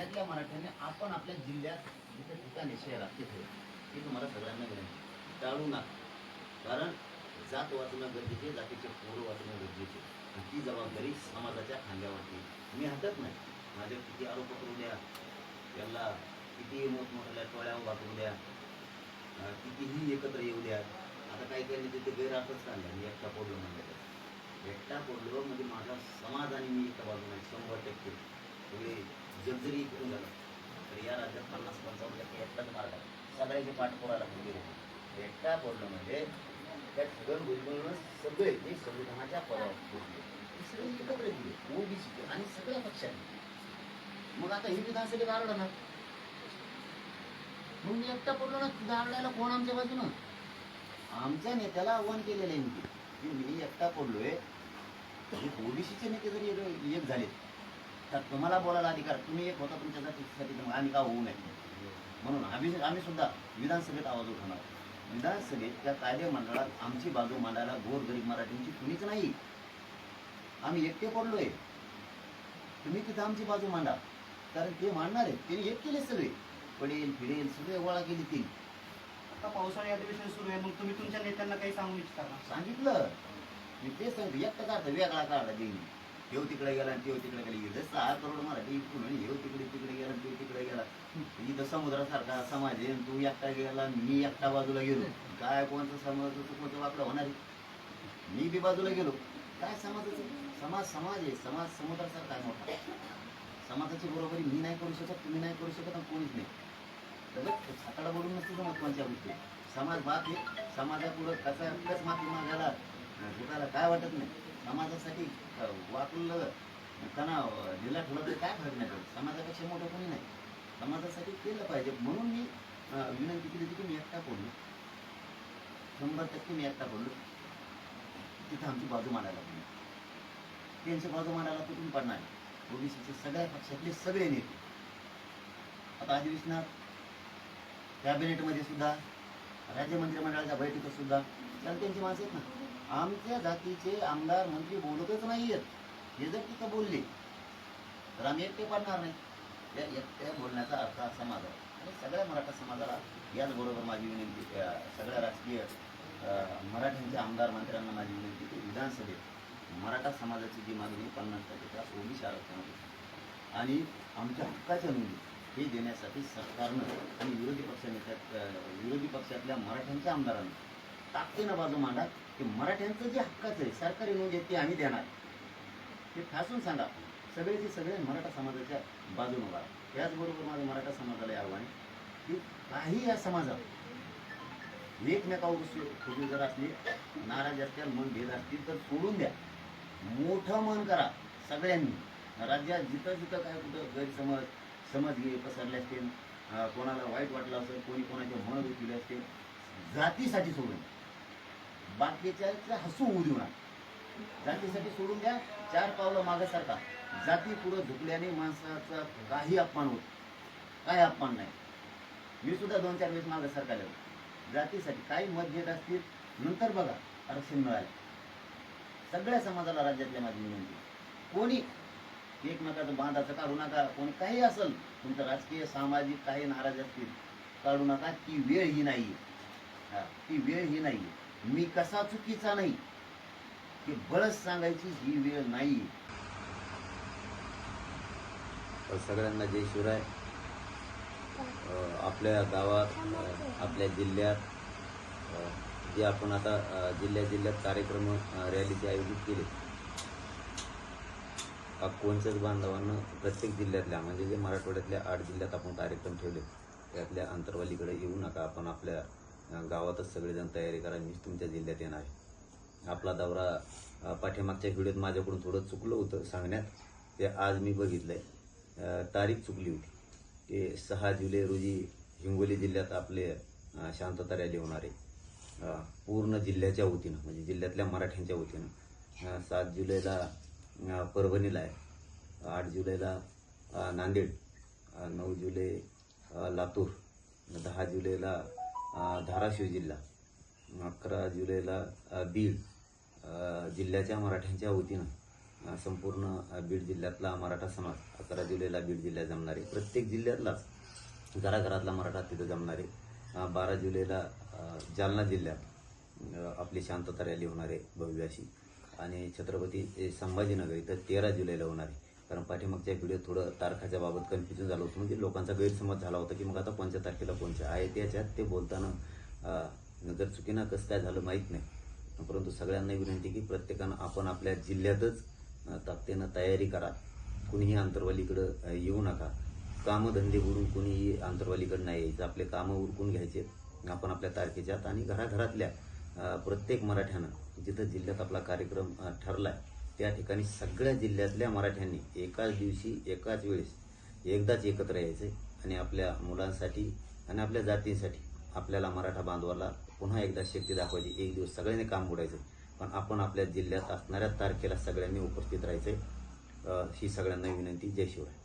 जिल्ह्यातल्या मराठ्यांनी आपण आपल्या जिल्ह्यात जिथे ठिकाणी शहरात तिथे हे तुम्हाला सगळ्यांना विनंती टाळू नका. कारण जात वाचणं गरजेचे जातीचे पोरं वाचणं गरजेचे. ती जबाबदारी समाजाच्या खांद्यावरती मी हटत नाही. माझ्यावर किती आरोप करू द्या. त्याला किती मोठमोठ्या टोळ्या उभा करू द्या कितीही एकत्र येऊ द्या. आता काही काही तिथे ते गैरअर्थच काढला मी एकटा पडलो म्हणजे एकटा पडलो म्हणजे माझा समाज आणि मी एका बाजूला शंभर टक्के. सगळे जगजरी करून झालं. तर या राज्यात पन्नास पंचावन्न टक्के एकटाच मार्ग आहे. सगळ्याचे पाठपुरायला गेले एकटा पडलं म्हणजे त्या ठिकाण भुजबळून सगळे जे संविधानाच्या पदावर पोहोचले ते सगळे एकत्र गेले ओबीसी आणि सगळ्या पक्षांनी. मग आता ही विधानसभेत आरडणार मग मी एकटा पडलो ना तुझ्या आरडायला कोण आमच्या बाजूनं? आमच्या नेत्याला आव्हान केलेलं आहे मी. की मी एकटा पडलोय ओबीसीचे नेते जरी एक- एक झाले तर तुम्हाला बोलायला अधिकार तुम्ही एक होता तुमच्या जातीसाठी तर मग आम्ही का होऊ नये? म्हणून आम्ही आम्ही सुद्धा विधानसभेत आवाज उठवणार. विधानसभेत त्या कायदे मंडळात आमची बाजू मांडायला गोर गरीब मराठींची कुणीच नाही. आम्ही एकटे पडलोय. तुम्ही तिथं आमची बाजू मांडा. कारण ते मांडणार आहेत. ते एक केले सगळे. पडेल फिरेल सगळे गोळा केली ती. आता पावसाळी अधिवेशन सुरू आहे. मग तुम्ही तुमच्या नेत्यांना काही सांगू इच्छिता सांगितलं. मी ते सांगतो. एकटा काढतो वेगळा काढला देईन. येऊ तिकडे गेला आणि तेव तिकडे गेला. गेलं सहा करोड मराठी इकडून येऊ तिकडे तिकडे गेला आणि तेव तिकडे गेला. इथं समुद्रासारखा समाज आहे आणि तू एकटा गेला मी एकटा बाजूला गेलो. काय कोणतं समाज कोणतं वाकडं होणार आहे? मी बी बाजूला गेलो. काय समाजाचं? समाज समाज आहे. समाज समुद्रासारखा आहे मोठा. समाजाची बरोबरी मी नाही करू शकत तुम्ही नाही करू शकत आणि कोणीच नाही. तर बघ, बोलून नसतो महत्त्वाच्या कोणत्या गोष्टी. समाज बाप आहे. समाजापुढं कसा कस माफी मागायला अं, काय वाटत नाही. समाजासाठी अं, वाकलं त्यांना दिला ठेवला तर काय फरक नाही समाजापेक्षा मोठं कोणी नाही. समाजासाठी केलं पाहिजे. म्हणून मी विनंती केली होती की मी एकटा बोललो शंभर टक्के मी एकटा बोललो तिथं आमची बाजू मांडायला तुम्ही त्यांची बाजू मांडायला कुठून पडणार ओबीसीचे सगळ्या पक्षातले सगळे नेते. आता अधिवेशनात कॅबिनेटमध्ये सुद्धा राज्य मंत्रिमंडळाच्या बैठकीत सुद्धा. त्यांची माणसं आहेत ना. आमच्या जातीचे आमदार मंत्री बोलतच नाही आहेत हे जर तिथं बोलले तर आम्ही एकटे पाडणार नाही. त्या एकट्या बोलण्याचा अर्थ असा माझा आणि सगळ्या मराठा समाजाला याचबरोबर माझी विनंती सगळ्या राजकीय मराठ्यांच्या आमदार मंत्र्यांना माझी विनंती की विधानसभेत मराठा समाजाची जी मागणी आहे, टक्के टक्केच्या ओबीसी आरक्षणाची आणि आमच्या हक्काच्या नोंदी हे देण्यासाठी सरकारनं आणि विरोधी पक्षनेत्या विरोधी पक्षातल्या मराठ्यांच्या आमदारांनी ताकदीनं बाजू मांडा. की मराठ्यांचं जे हक्काचं आहे सरकारी नोंद आहे ते आम्ही देणार. ते ठासून सांगा सगळेचे सगळे मराठा समाजाच्या बाजूने उभा त्याचबरोबर माझं मराठा समाजाला आव्हान आहे की काही या समाजात एकमेकावर थोडी जर असली नाराज असतील मन भेद असतील तर सोडून द्या. मोठं मन करा सगळ्यांनी. राज्यात जिथं जिथं काय कुठं गैरसमज समज घे पसरले असतील कोणाला वाईट वाटलं असेल कोणी कोणाचे मन दुखले असतील जातीसाठी सोडून बाकीच्या हसू होऊ देऊ नका. जातीसाठी सोडून द्या चार पावलं मागंसारखा. जाती पुढं झुकल्याने माणसाचा काही अपमान होत काय अपमान नाही. मी सुद्धा दोन चार वेळेस मागे सरकारला जातीसाठी काही मतभेद असतील नंतर बघा आरक्षण मिळालं. सगळ्या समाजाला राज्यातल्या माझी विनंती कोणी एकमेकाचं बांधाचं काढू नका. कोणी काही असेल तुमचं राजकीय सामाजिक काही नाराज असतील काढू नका. ती वेळ ही नाही हा ती वेळ ही नाही मी कसा चुकीचा नाही की बळच सांगायची ही वेळ नाही. तर सगळ्यांना जय शिवराय. आपल्या गावात आपल्या जिल्ह्यात जे आपण आता जिल्ह्या जिल्ह्यात कार्यक्रम रॅलीचे आयोजित केले. अ, कोणत्याच बांधवांना प्रत्येक जिल्ह्यातल्या म्हणजे जे मराठवाड्यातल्या आठ जिल्ह्यात आपण कार्यक्रम ठेवले त्यातल्या अंतरवालीकडे येऊ नका आपण आपल्या गावातच सगळेजण तयारी करा मीच तुमच्या जिल्ह्यात येणार आहे. आपला दौरा पाठीमागच्या व्हिडिओत माझ्याकडून थोडं चुकलं होतं सांगण्यात. ते आज मी बघितलंय. आहे तारीख चुकली होती. ते सहा जुलै रोजी हिंगोली जिल्ह्यात आपले शांतता रॅली होणार आहे. पूर्ण जिल्ह्याच्या वतीनं म्हणजे जिल्ह्यातल्या मराठ्यांच्या वतीनं. सात जुलैला परभणीला आहे. आठ जुलैला नांदेड. नऊ जुलै लातूर. दहा जुलैला धाराशिव जिल्हा. अकरा जुलैला बीड जिल्ह्याच्या मराठ्यांच्या वतीनं संपूर्ण बीड जिल्ह्यातला मराठा समाज अकरा जुलैला बीड जिल्ह्यात जमणारे. प्रत्येक जिल्ह्यातलाच घराघरातला मराठा तिथं जमणारे. बारा जुलैला जालना जिल्ह्यात आपली शांतता रॅली होणार आहे भव्य अशी आणि छत्रपती संभाजीनगर इथं तेरा जुलैला होणार आहे. कारण पाठीमागच्या व्हिडिओ थोडं तारखाच्या बाबत कन्फ्युजन झालं होतं. म्हणजे लोकांचा गैरसमज झाला होता की मग आता कोणत्या तारखेला कोणत्या आहे त्याच्यात ते बोलताना नजर जर चुकीनं कसं काय झालं माहीत नाही. परंतु सगळ्यांना विनंती की प्रत्येकानं आपण आपल्या जिल्ह्यातच अ, ताकदीनं तयारी करा. कुणीही आंतरवालीकडं येऊ नका. कामधंदे उरून कुणीही आंतरवालीकडं नाही यायचं. आपले कामं उरकून घ्यायचे. आपण आपल्या तारखेच्यात आणि घराघरातल्या प्रत्येक मराठ्यानं जिथं जिल्ह्यात आपला कार्यक्रम ठरला आहे त्या ठिकाणी सगळ्या जिल्ह्यातल्या मराठ्यांनी एकाच दिवशी एकाच वेळेस एकदाच एकत्र यायचे आणि आपल्या मुलांसाठी आणि आपल्या जातींसाठी आपल्याला मराठा बांधवाला पुन्हा एकदा शक्ती दाखवायची. एक दिवस सगळ्यांनी काम बुडायचं. पण आपण आपल्या जिल्ह्यात असणाऱ्या तारखेला सगळ्यांनी उपस्थित राहायचं. ही सगळ्यांना विनंती. जय शिवाय